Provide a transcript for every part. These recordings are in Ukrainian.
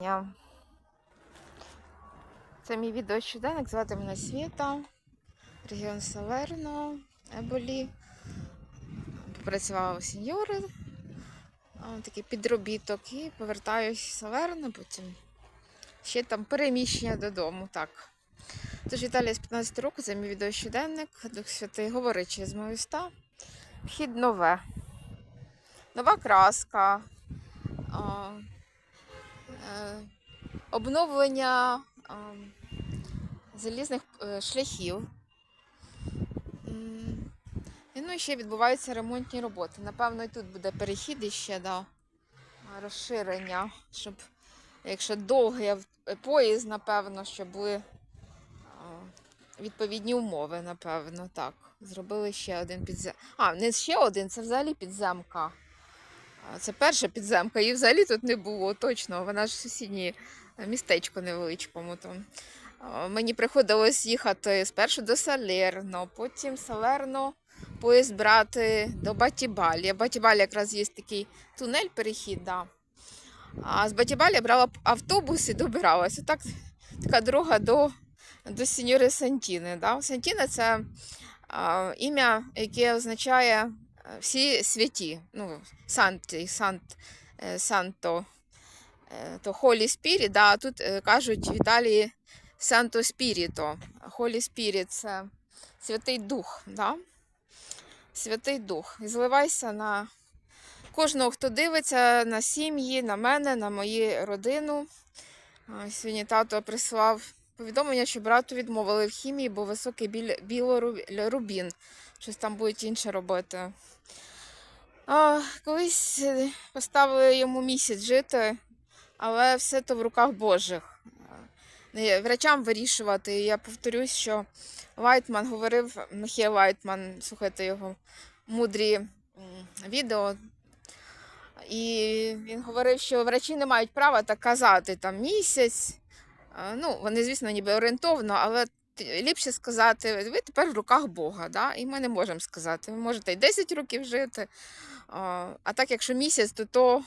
дня. Це мій відео щоденник. Звати мене Світа, регіон Салерно, Еболі. Попрацювала у сеньори, такий підробіток, і повертаюсь в Салерно, потім ще там переміщення додому. Так. Тож Віталія з 15 року, це мій відео щоденник, Дух Святий говорить через мої уста. Вхід нове. Нова краска. Е, обновлення залізних е, шляхів. І ну ще відбуваються ремонтні роботи. Напевно, і тут буде перехід іще до розширення, щоб якщо довгий поїзд, напевно, щоб були відповідні умови, напевно, так. Зробили ще один підзем. А, не ще один, це взагалі підземка. Це перша підземка, її взагалі тут не було, точно. Вона ж сусіднє містечко невеличкому. Мені приходилось їхати спершу до Салерно, потім Салерно поїзд брати до Батібалі. Батібалі якраз є такий тунель, перехід, да. А з Батібалі брала автобус і добиралася. Так, така дорога до, до сеньори Сантіни. Да? Сантіна це а, ім'я, яке означає е, всі святі. Ну, Санті, Сант, е, Санто, е, то Holy Spirit, да, а тут е, кажуть в Італії Санто Спіріто. Holy Spirit – це Святий Дух. Да? Святий Дух. І зливайся на кожного, хто дивиться, на сім'ї, на мене, на мою родину. Сьогодні тато прислав повідомлення, що брату відмовили в хімії, бо високий білорубін. Щось там будуть інше робити. А, колись е, поставили йому місяць жити, але все то в руках Божих. Врачам вирішувати. Я повторюсь, що Лайтман говорив, Михайло Лайтман, слухайте його мудрі відео. І він говорив, що врачі не мають права так казати там місяць. Ну, вони, звісно, ніби орієнтовно, але ліпше сказати, ви тепер в руках Бога, да? і ми не можемо сказати. Ви можете й 10 років жити. А так, якщо місяць, то то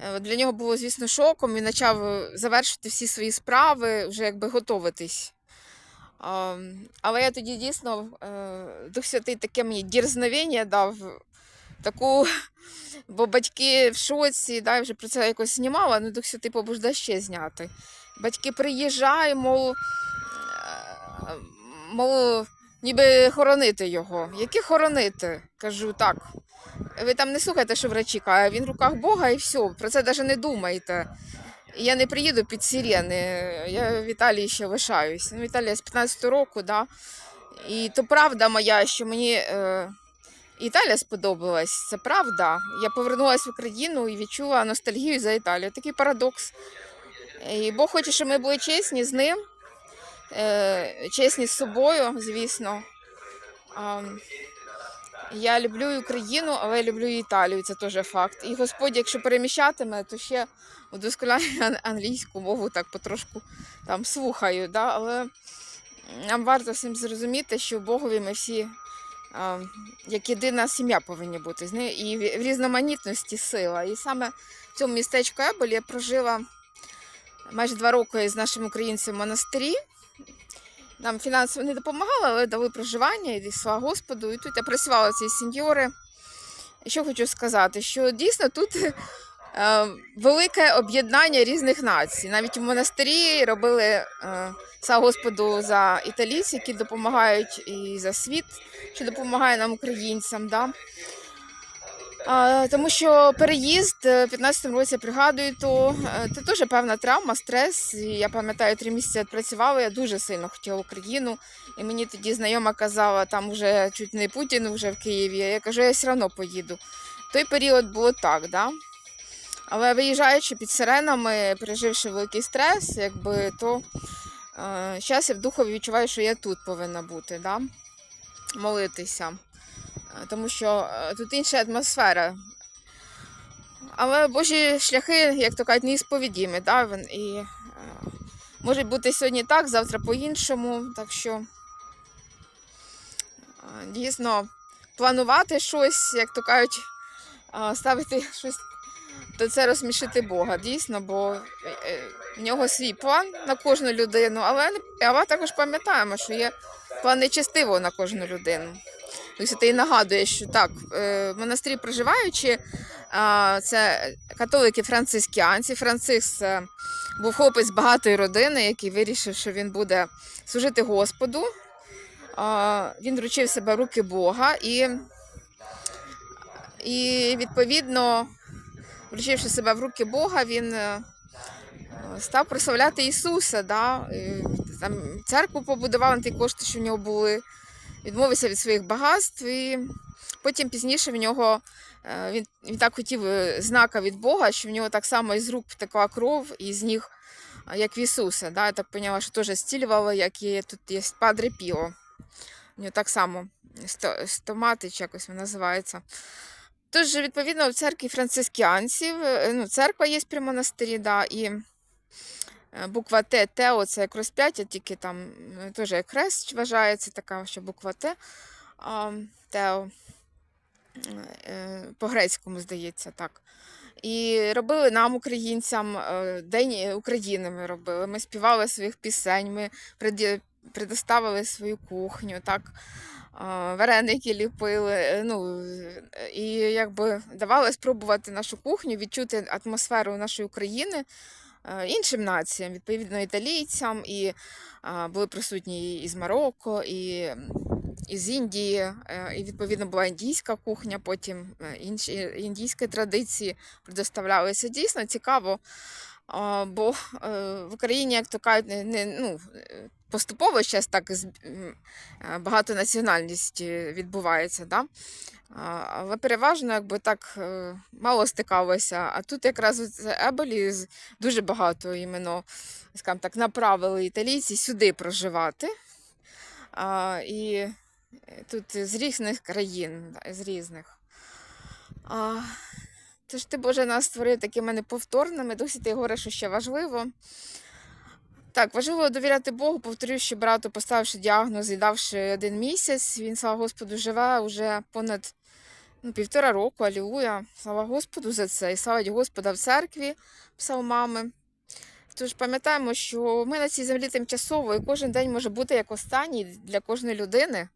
е, для нього було, звісно, шоком. Він почав е, завершити всі свої справи, вже якби готуватись. Але я тоді дійсно е, Дух Святий таке мені дірзновення дав, таку, бо батьки в шоці, да, вже про це якось знімала, але Дух Святий побуждає ще зняти. Батьки приїжджають, мов, мов, ніби хоронити його. Які хоронити? Кажу, так. Ви там не слухайте, що врачі кажуть, він в руках Бога і все, про це навіть не думайте. Я не приїду під сирени. Я в Італії ще лишаюсь. Ну, Італія з 15 року, да. І то правда моя, що мені е, Італія сподобалась. Це правда. Я повернулася в Україну і відчула ностальгію за Італію. Такий парадокс. І Бог хоче, щоб ми були чесні з ним, чесні з собою, звісно. Я люблю Україну, але я люблю Італію, це теж факт. І Господь, якщо переміщатиме, то ще удосконаляє ан- англійську мову так потрошку там слухаю. Да? Але нам варто всім зрозуміти, що Богові ми всі а, як єдина сім'я повинні бути. з нею, І в різноманітності сила. І саме в цьому містечку Еболі я прожила майже два роки з нашим українцем в монастирі. Нам фінансово не допомагали, але дали проживання і слава Господу. І тут я працювала ці сеньори. Що хочу сказати, що дійсно тут е, велике об'єднання різних націй. Навіть в монастирі робили е, слава Господу за італійців, які допомагають, і за світ, що допомагає нам, українцям. Да? А, тому що переїзд е, в 15-му році, я пригадую, то е, це теж певна травма, стрес. І я пам'ятаю, три місяці відпрацювала, я дуже сильно хотіла Україну. І мені тоді знайома казала, там вже чуть не Путін вже в Києві. Я кажу, я все одно поїду. Той період було так, да? Але виїжджаючи під сиренами, переживши великий стрес, якби, то е, зараз я в духові відчуваю, що я тут повинна бути, да? молитися. Тому що е, тут інша атмосфера. Але Божі шляхи, як то кажуть, неісповідімі. Да? І е, можуть бути сьогодні так, завтра по-іншому. Так що е, дійсно планувати щось, як то кажуть, ставити щось то це розсмішити Бога, дійсно, бо в нього свій план на кожну людину, але, але також пам'ятаємо, що є план нечестивого на кожну людину. Тобто ти нагадує, що так, е, в монастирі проживаючи, це католики францискіанці. Франциск е, був хлопець багатої родини, який вирішив, що він буде служити Господу. Він вручив себе руки Бога і, і відповідно, вручивши себе в руки Бога, він е, став прославляти Ісуса. Да? Там церкву побудував на ті кошти, що в нього були, відмовився від своїх багатств. І потім пізніше в нього е, він, він так хотів е, знака від Бога, що в нього так само із рук втекла кров і з ніг, як в Ісуса. Да? Я так поняла, що теж зцілювало, як і тут є Падре Піо. У нього так само сто- стомати, чи якось він називається. Тож, відповідно, в церкві францискіанців, е, ну, церква є при монастирі, да, і е, буква Т, Тео це як розп'яття, тільки там е, теж як хрест вважається така, що буква Т. Тео е, по-грецькому, здається, так. І робили нам, українцям, е, День України ми робили. Ми співали своїх пісень, ми предоставили свою кухню, так. Вареники ліпили, е, ну, е, і якби давали спробувати нашу кухню, відчути атмосферу нашої України е, іншим націям, відповідно, італійцям, і були присутні і з Марокко, і із Індії, е, і відповідно була індійська кухня, потім е, інші індійські традиції предоставлялися. Дійсно цікаво, бо е, в Україні, як то кажуть, не, ну, е, поступово зараз так з- е, багатонаціональність відбувається. Да? Але переважно якби так е, мало стикалося. А тут якраз от Ебелі дуже багато іменно, скажімо так, направили італійці сюди проживати. А, і е, тут з різних країн, з різних. А, тож ти, Боже, нас створив такими неповторними. Досі ти говориш, що ще важливо. Так, важливо довіряти Богу, повторюю, що брату, поставивши діагноз і давши один місяць, він, слава Господу, живе уже понад ну, півтора року, алілуя. Слава Господу за це. І славить Господа в церкві псалмами. Тож пам'ятаємо, що ми на цій землі тимчасово, і кожен день може бути як останній для кожної людини,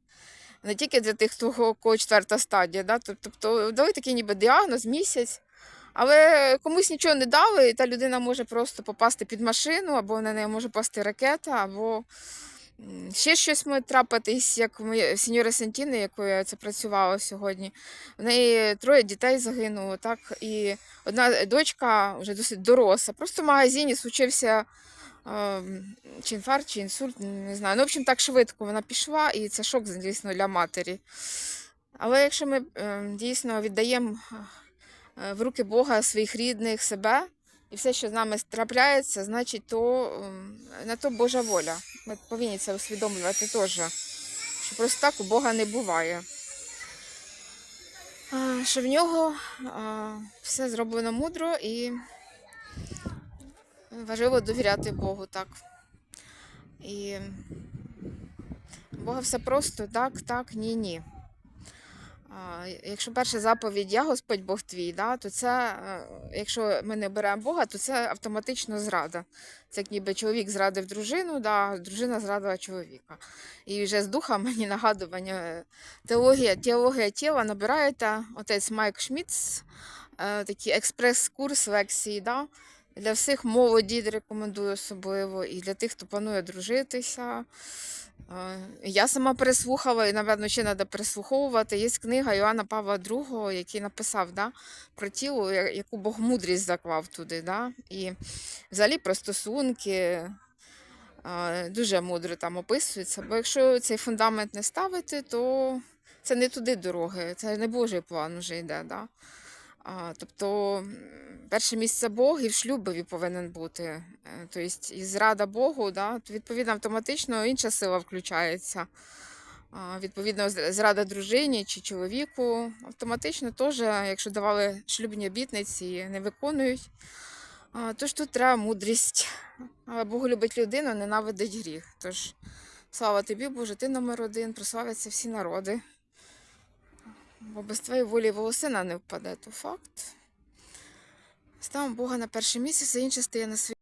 не тільки для тих, хто кого четверта стадія. Да? Тобто дали такий ніби діагноз, місяць, але комусь нічого не дали, і та людина може просто попасти під машину, або на неї може пасти ракета, або ще щось може трапитись, як моє сеньора Сентіни, якою я це працювала сьогодні. В неї троє дітей загинуло, так, і одна дочка вже досить доросла. Просто в магазині случився чи інфаркт, чи інсульт, не знаю. Ну, в общем, так швидко вона пішла, і це шок, звісно, для матері. Але якщо ми ем, дійсно віддаємо в руки Бога своїх рідних, себе, і все, що з нами трапляється, значить, то ем, на то Божа воля. Ми повинні це усвідомлювати теж. Що просто так у Бога не буває. Що в нього все зроблено мудро і важливо довіряти Богу, так. І Бога все просто так, так, ні, ні. Якщо перша заповідь я Господь Бог твій, да, то це, е, якщо ми не беремо Бога, то це автоматично зрада. Це як ніби чоловік зрадив дружину, да, дружина зрадила чоловіка. І вже з духа мені нагадування. е, Теологія, теологія тіла набираєте отець Майк Шміц, е, такий експрес-курс лекції. Да? Для всіх молоді рекомендую особливо, і для тих, хто планує дружитися. Я сама переслухала, і, напевно, ще треба переслуховувати. Є книга Іоанна Павла II, який написав да, про тіло, яку Бог мудрість заклав туди. Да? І взагалі про стосунки дуже мудро там описується. Бо якщо цей фундамент не ставити, то це не туди дороги, це не Божий план вже йде. Да? Тобто перше місце Бог і в шлюбові повинен бути. Е, Тобто, і зрада Богу, да, відповідно автоматично інша сила включається. Відповідно, зрада дружині чи чоловіку автоматично теж, якщо давали шлюбні обітниці, не виконують. Тож тут треба мудрість. Але Бог любить людину, ненавидить гріх. Тож слава тобі, Боже, ти номер один, прославляться всі народи. Бо без твоєї волі волосина не впаде, то факт. Ставимо Бога на перше місце, все інше стає на свій